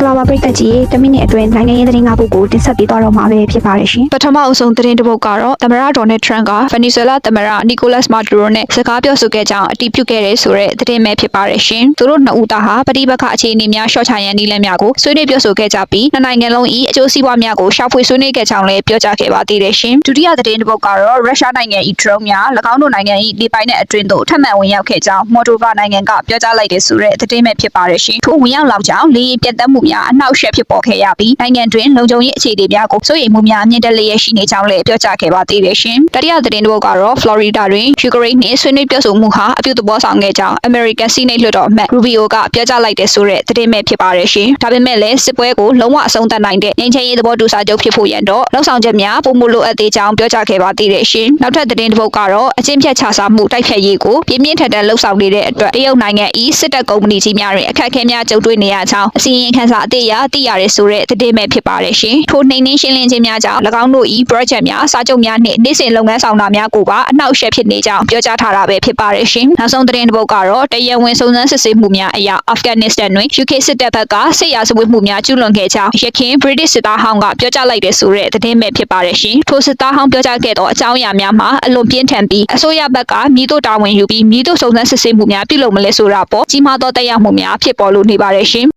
္ဂလာပါပရိသတ်ကြီးတမိနစ်အတွင်းနိုင်ငံရေးသတင်း၅ပုဒ်ကိုတင်ဆက်ပေးသွားတော့မှာပဲဖြစ်ပါတယ်ရှင်ပထမအဆုံးသတင်းတစ်ပုဒ်ကတော့သမ္မတဒေါ်နယ်ထရန့်ကဗနီဇွဲလားသမ္မတနီကိုလတ်မာဒူရိုနဲ့စကားပြောဆိုခဲ့ကြောင်းအတည်ပြုခဲ့တဲ့ဆိုတဲ့သတင်းပဲဖြစ်ပါတယ်ရှင်။သူတို့နှစ်ဦးသားဟာပဋိပက္ခအခြေအနေများရှော့ချရန်နည်းလမ်းများကိုဆွေးနွေးပြောဆိုခဲ့ကြပြီးနှစ်နိုင်ငံလုံး၏အကျိုးစီးပွားများကိုရှာဖွေဆွေးနွေးခဲ့ကြောင်းလည်းပြောကြားခဲ့ပါသေးတယ်ရှင်။ဒုတိယသတင်းတစ်ပုဒ်ကတော့ရုရှားနိုင်ငံ၏ဒရုန်းများ၎င်းတို့နိုင်ငံ၏လေပိုင်တဲ့အတွင်းသို့ထပ်မံဝင်ရောက်ခဲ့ကြောင်းမော်ဒိုဗာနိုင်ငံကပြောကြားလိုက်တဲ့ဆိုတဲ့သတင်းပဲဖြစ်ပါတယ်ရှင်။ထိုဝင်ရောက်လောက်ကြောင်းလေယာဉ်ပြတ်တက်မှုများအနှောက်အယှက်ဖြစ်ပေါ်ခဲ့ရပြီးနိုင်ငံတွင်လုံခြုံရေးအခြေအနေများကိုစိုးရိမ်မှုများမြင့်တက်လျက်ရှိနေကြောင်းလည်းပြောကြားခဲ့ပါသေးတယ်ရှင်။တတိယသတင်းတစ်ပုဒ်ကတော့ Florida တွင်ယူကရိန်းနှင့်ဆွေးနွေးပြောဆိုမှုဟာအပြုသဘောဆောင်ခဲ့ကြောင်း American Senate လွှတ်တော်အမတ် Rubio ကပြောကြားလိုက်တဲ့ဆိုတဲ့သတင်းပဲဖြစ်ပါတယ်ရှင်။ဒါပေမဲ့လည်းစစ်ပွဲကိုလုံးဝအဆုံးသတ်နိုင်တဲ့ငြိမ်းချမ်းရေးသဘောတူစာချုပ်ဖြစ်ဖို့ရန်တော့လောက်ဆောင်ချက်များပုံမလိုအပ်သေးကြောင်းပြောကြားခဲ့ပါသေးတယ်ရှင်။နောက်ထပ်သတင်းတစ်ပုဒ်ကတော့အချင်းဖြတ်ချစားမှုတိုက်ဖြတ်ရေးကိုပြင်းပြင်းထန်ထန်လှုပ်ဆောင်နေတဲ့အတွက်တရုတ်နိုင်ငံ၏စစ်တပ်ကုမ္ပဏီကြီးများတွင်အခက်အခဲများကြုံတွေ့နေရကြောင်းအစီရင်ခံစာအသေးအရသိရတဲ့ဆိုတဲ့သတင်းပဲဖြစ်ပါတယ်ရှင်။ထိုနှိမ်နှင်းရှင်းလင်းခြင်းများကြောင့်၎င်းတို့၏ project များစာချုပ်များနှင့်နေ့စဉ်လုပ်ငန်းဆောင်တာများကိုပါအနှောက်အယှက်ဖြစ်နေကြောင်းပြောကြားထားတာပဲဖြစ်ပါတယ်ရှင်။နောက်ဆုံးသတင်းတစ်ပုဒ်ကတော့တရားဝင်စုံစမ်းစစ်ဆေးမှုများအရအာဖဂန်နစ္စတန်တွင် UK စစ်တပ်ဘက်ကစစ်ရာဇဝတ်မှုများကျူးလွန်ခဲ့ကြောင်းရခိုင် British စစ်သားဟောင်းကပြောကြားလိုက်တဲ့ဆိုတဲ့သတင်းပဲဖြစ်ပါတယ်ရှင်။ထိုစစ်သားဟောင်းပြောကြားခဲ့သောအကြောင်းအရာများမှာအလွန်ပြင်းထန်ပြီးအစိုးရဘက်ကမြည်တို့တာဝန်ယူပြီးမြည်တို့စုံစမ်းစစ်ဆေးမှုများပြုလုပ်မလဲဆိုတာပေါ်ကြီးမားသောတက်ရောက်မှုများဖြစ်ပေါ်လို့နေပါတယ်ရှင်။